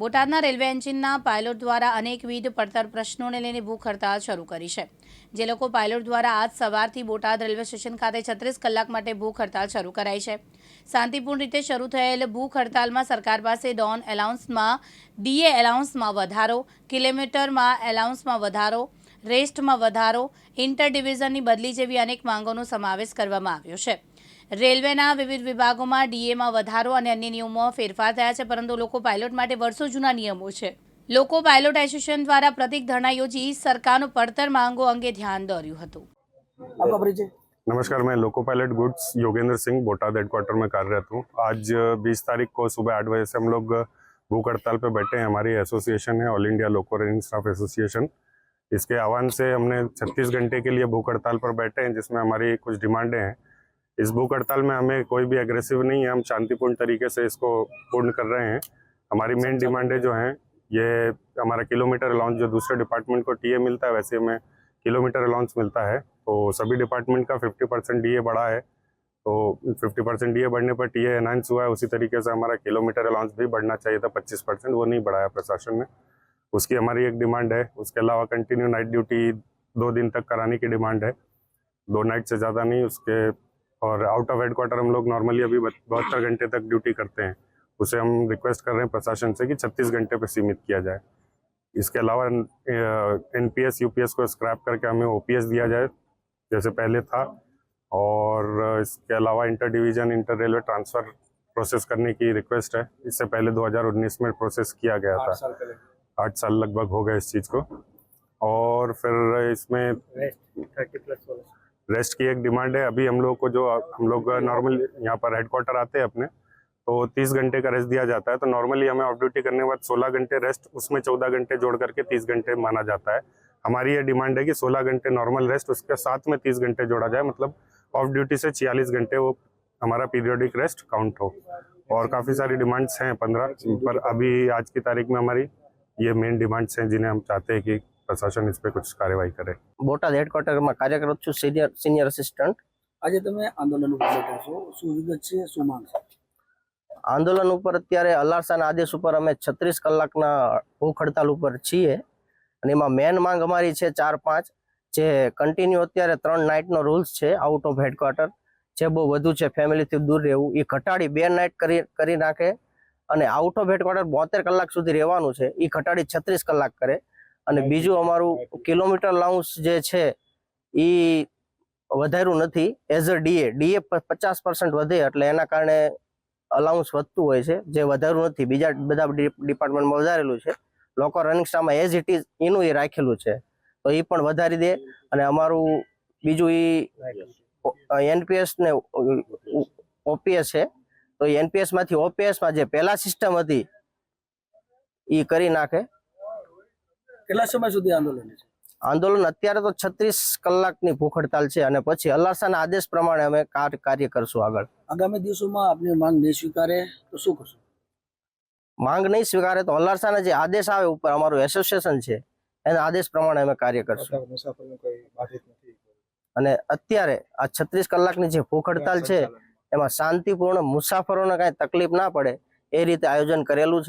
બોટાદના railway એન્જિનના pilot દ્વારા અનેકવિધ પડતર પ્રશ્નોને લઈને ભૂખ હડતાળ શરૂ કરી છે. જે લોકો પાયલોટ દ્વારા આજ સવારથી બોટાદ રેલવે સ્ટેશન ખાતે છત્રીસ કલાક માટે ભૂખ હડતાળ શરૂ કરાઈ છે. શાંતિપૂર્ણ રીતે શરૂ થયેલ ભૂખ હડતાલમાં સરકાર પાસે ડોન એલાઉન્સમાં, ડીએ એલાઉન્સમાં વધારો, કિલોમીટરમાં એલાઉન્સમાં વધારો, રેસ્ટમાં વધારો, ઇન્ટર ડિવિઝનની બદલી જેવી અનેક માંગોનો સમાવેશ કરવામાં આવ્યો છે. રેલવેના વિવિધ વિભાગોમાં ડીએમાં વધારો અને અન્ય નિયમોમાં ફેરફાર થયા છે પરંતુ લોકો પાયલોટ માટે વર્ષો જૂના નિયમો છે લોકો પાયલોટ એસોસિએશન દ્વારા પ્રતિક ધરણા યોજી સરકારનો પડતર માંગો અંગે ધ્યાન દોર્યું હતું आपका परिचय नमस्कार मैं loco pilot goods Yogendra Singh Botad headquarter में कार्यरत हूँ आज बीस तारीख को सुबह आठ बजे से हम लोग भूख हड़ताल पे बैठे हैं हमारी एसोसिएशन है all India loco running staff association इसके आह्वान से हमने 36 घंटे के लिए भूख हड़ताल पर बैठे हैं जिसमें हमारी कुछ डिमांडें हैं इस भूख हड़ताल में हमें कोई भी एग्रेसिव नहीं है हम शांतिपूर्ण तरीके से इसको पूर्ण कर रहे हैं। हमारी मेन डिमांडें जो हैं ये हमारा किलोमीटर अलाउंस जो दूसरे डिपार्टमेंट को टीए मिलता है वैसे हमें किलोमीटर अलाउंस मिलता है। तो सभी डिपार्टमेंट का 50 परसेंट डीए बढ़ा है। तो 50 परसेंट डी बढ़ने पर टी एनहांस हुआ है उसी तरीके से हमारा किलोमीटर अलाउंस भी बढ़ना चाहिए था 25 परसेंट वो नहीं बढ़ाया प्रशासन ने। उसकी हमारी एक डिमांड है उसके अलावा कंटिन्यू नाइट ड्यूटी दो दिन तक कराने की डिमांड है। दो नाइट से ज़्यादा नहीं उसके आउट ऑफ़ हेडक्वार्टर हम लोग नॉर्मली अभी बहत्तर घंटे तक ड्यूटी करते हैं। उसे हम रिक्वेस्ट कर रहे हैं प्रशासन से कि छत्तीस घंटे पर सीमित किया जाए। इसके अलावा N P S U P S को स्क्रैप करके हमें ओ पी एस दिया जाए जैसे पहले था। और इसके अलावा inter division inter railway transfer process करने की रिक्वेस्ट है। इससे पहले 2019 में प्रोसेस किया गया था। साल आठ साल लगभग हो गए इस चीज़ को। और फिर इसमें रेस्ट की एक डिमांड है। अभी हम लोग को जो, हम लोग नॉर्मल यहाँ पर हेडक्वार्टर आते हैं अपने तो 30 घंटे का रेस्ट दिया जाता है। तो नॉर्मली हमें ऑफ़ ड्यूटी करने के बाद 16 घंटे रेस्ट उसमें 14 घंटे जोड़ करके 30 घंटे माना जाता है। हमारी ये डिमांड है कि 16 घंटे नॉर्मल रेस्ट उसके साथ में 30 घंटे जोड़ा जाए मतलब ऑफ़ ड्यूटी से 46 घंटे वो हमारा पीरियोडिक रेस्ट काउंट हो। और काफ़ी सारी डिमांड्स हैं पंद्रह, पर अभी आज की तारीख में हमारी ये मेन डिमांड्स हैं जिन्हें हम चाहते हैं कि प्रशासन इस पर कुछ कार्यवाही करे બોટાદ હેડક્વાર્ટરમાં કાર્યરત છું સિનિયર સિનિયર આસિસ્ટન્ટ આજે તમે આંદોલન ઉપર બેઠા છો શું વિગત છે શું માંગ છે આંદોલન ઉપર અત્યારે અલારસાના આદેશ ઉપર અમે છત્રીસ કલાકના ભૂખ હડતાલ ઉપર છીએ અને એમાં મેન માંગ અમારી છે ચાર પાંચ જે કન્ટિન્યુ અત્યારે ત્રણ નાઇટનો રૂલ્સ છે આઉટ ઓફ હેડક્વાર્ટર જે બહુ વધુ છે ફેમિલીથી દૂર રહેવું એ ઘટાડી બે નાઇટ કરી કરી નાખે અને આઉટ ઓફ હેડક્વાર્ટર બોતેર કલાક સુધી રહેવાનું છે એ ઘટાડી છત્રીસ કલાક કરે અને બીજું અમારું કિલોમીટર લાઉન્સ જે છે એ વધાર્યું નથી એઝ અ ડીએ ડીએ પચાસ પર્સન્ટ વધે એટલે એના કારણે અલાઉન્સ વધતું હોય છે જે વધાર્યું નથી. બીજા બધા ડિપાર્ટમેન્ટમાં વધારેલું છે. લોકો રનિંગ સ્ટામાં એઝ ઇટ ઇઝ એનું એ રાખેલું છે. તો એ પણ વધારી દે અને અમારું બીજું એ એનપીએસ ને ઓપીએસ છે. તો એ ઓપીએસમાં જે પહેલાં સિસ્ટમ હતી એ કરી નાખે. કેટલા સમય સુધી આંદોલન છે? આંદોલન અત્યારે તો છત્રીસ કલાકની ભૂખ હડતાલ છે અને પછી અલ્લાસાના આદેશ પ્રમાણે અમે કાર- કાર્ય કરશું આગળ. આગામી દિવસોમાં આપની માંગ નહીં સ્વીકારે તો શું કરશું? માંગ નહીં સ્વીકારે તો અલ્લાસાના જે આદેશ આવે ઉપર અમારું એસોસિએશન છે એના આદેશ પ્રમાણે અમે કાર્ય કરશું. મુસાફરીનું કોઈ બાધિત નથી અને અત્યારે આ છત્રીસ કલાકની જે ભૂખ હડતાલ છે એમાં શાંતિપૂર્ણ મુસાફરોને કાંઈ તકલીફ ના પડે એ રીતે આયોજન કરેલું છે.